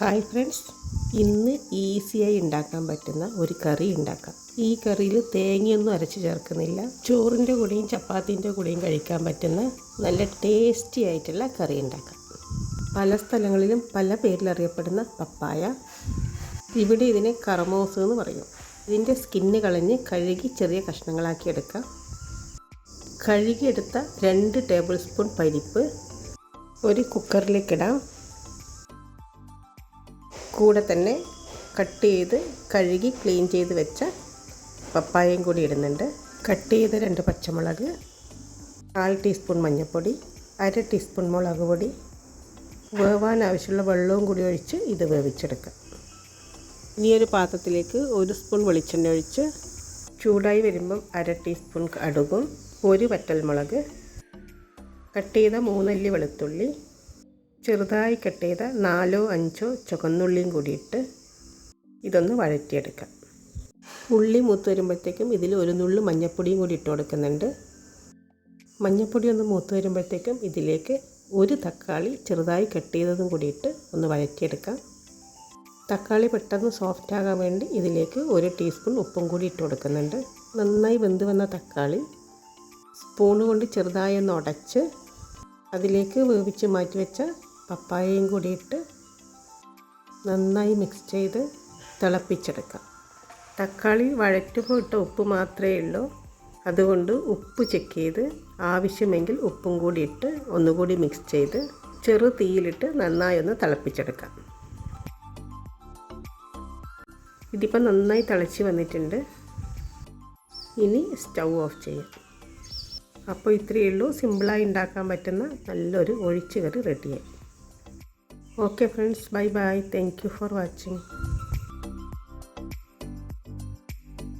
Hi friends ഇന്ന് ഈസിയായി ഉണ്ടാക്കാൻ പറ്റുന്ന ഒരു കറി ഉണ്ടാക്കാം ഈ കറിയിൽ തേങ്ങയൊന്നും അരച്ച് ചേർക്കുന്നില്ല ചോറിൻ്റെ കൂടെയും ചപ്പാത്തിൻ്റെ കൂടെയും കഴിക്കാൻ പറ്റുന്ന നല്ല ടേസ്റ്റി ആയിട്ടുള്ള കറി ഉണ്ടാക്കാം പല സ്ഥലങ്ങളിലും പല പേരിൽ അറിയപ്പെടുന്ന പപ്പായ ഇവിടെ ഇതിനെ കറമോസ് എന്ന് പറയും ഇതിൻ്റെ സ്കിന്ന് കളഞ്ഞ് കഴുകി ചെറിയ കഷ്ണങ്ങളാക്കി എടുക്കാം കഴുകിയെടുത്ത രണ്ട് ടേബിൾ സ്പൂൺ പരിപ്പ് ഒരു കുക്കറിലേക്കിടാം കൂടെ തന്നെ കട്ട് ചെയ്ത് കഴുകി ക്ലീൻ ചെയ്ത് വെച്ച പപ്പായയും കൂടി ഇടുന്നുണ്ട് കട്ട് ചെയ്ത രണ്ട് പച്ചമുളക് കാൽ ടീസ്പൂൺ മഞ്ഞൾപ്പൊടി അര ടീസ്പൂൺ മുളക് പൊടി വേവാൻ ആവശ്യമുള്ള വെള്ളവും കൂടി ഒഴിച്ച് ഇത് വേവിച്ചെടുക്കാം ഇനി ഒരു പാത്രത്തിലേക്ക് ഒരു സ്പൂൺ വെളിച്ചെണ്ണ ഒഴിച്ച് ചൂടായി വരുമ്പം അര ടീസ്പൂൺ കടുകും ഒരു മുളക് കട്ട് ചെയ്ത മൂന്നല്ലി വെളുത്തുള്ളി ചെറുതായി കട്ട് ചെയ്ത നാലോ അഞ്ചോ ചുവന്നുള്ളിയും കൂടിയിട്ട് ഇതൊന്ന് വഴറ്റിയെടുക്കാം ഉള്ളി മൂത്ത് വരുമ്പോഴത്തേക്കും ഇതിൽ ഒരു നുള്ളു മഞ്ഞൾപ്പൊടിയും കൂടി ഇട്ട് കൊടുക്കുന്നുണ്ട് മഞ്ഞൾപ്പൊടി ഒന്ന് മൂത്ത് വരുമ്പോഴത്തേക്കും ഇതിലേക്ക് ഒരു തക്കാളി ചെറുതായി കട്ട് ചെയ്തതും കൂടി ഒന്ന് വഴറ്റിയെടുക്കാം തക്കാളി പെട്ടെന്ന് സോഫ്റ്റ് ആകാൻ വേണ്ടി ഇതിലേക്ക് ഒരു ടീസ്പൂൺ ഉപ്പും കൂടി ഇട്ട് കൊടുക്കുന്നുണ്ട് നന്നായി വെന്ത് വന്ന തക്കാളി സ്പൂൺ കൊണ്ട് ചെറുതായി ഒന്ന് ഉടച്ച് അതിലേക്ക് വേവിച്ച് മാറ്റി വെച്ച പപ്പായയും കൂടി ഇട്ട് നന്നായി മിക്സ് ചെയ്ത് തിളപ്പിച്ചെടുക്കാം തക്കാളി വഴറ്റുമ്പോൾ ഇട്ട ഉപ്പ് മാത്രമേ ഉള്ളൂ അതുകൊണ്ട് ഉപ്പ് ചെക്ക് ചെയ്ത് ആവശ്യമെങ്കിൽ ഉപ്പും കൂടി ഇട്ട് ഒന്നുകൂടി മിക്സ് ചെയ്ത് ചെറു തീയിലിട്ട് നന്നായി ഒന്ന് തിളപ്പിച്ചെടുക്കാം ഇതിപ്പോൾ നന്നായി തിളച്ച് വന്നിട്ടുണ്ട് ഇനി സ്റ്റൗ ഓഫ് ചെയ്യാം അപ്പോൾ ഇത്രയേ ഉള്ളൂ സിമ്പിളായി ഉണ്ടാക്കാൻ പറ്റുന്ന നല്ലൊരു ഒഴിച്ചുകറി റെഡിയായി Okay friends, bye bye. Thank you for watching.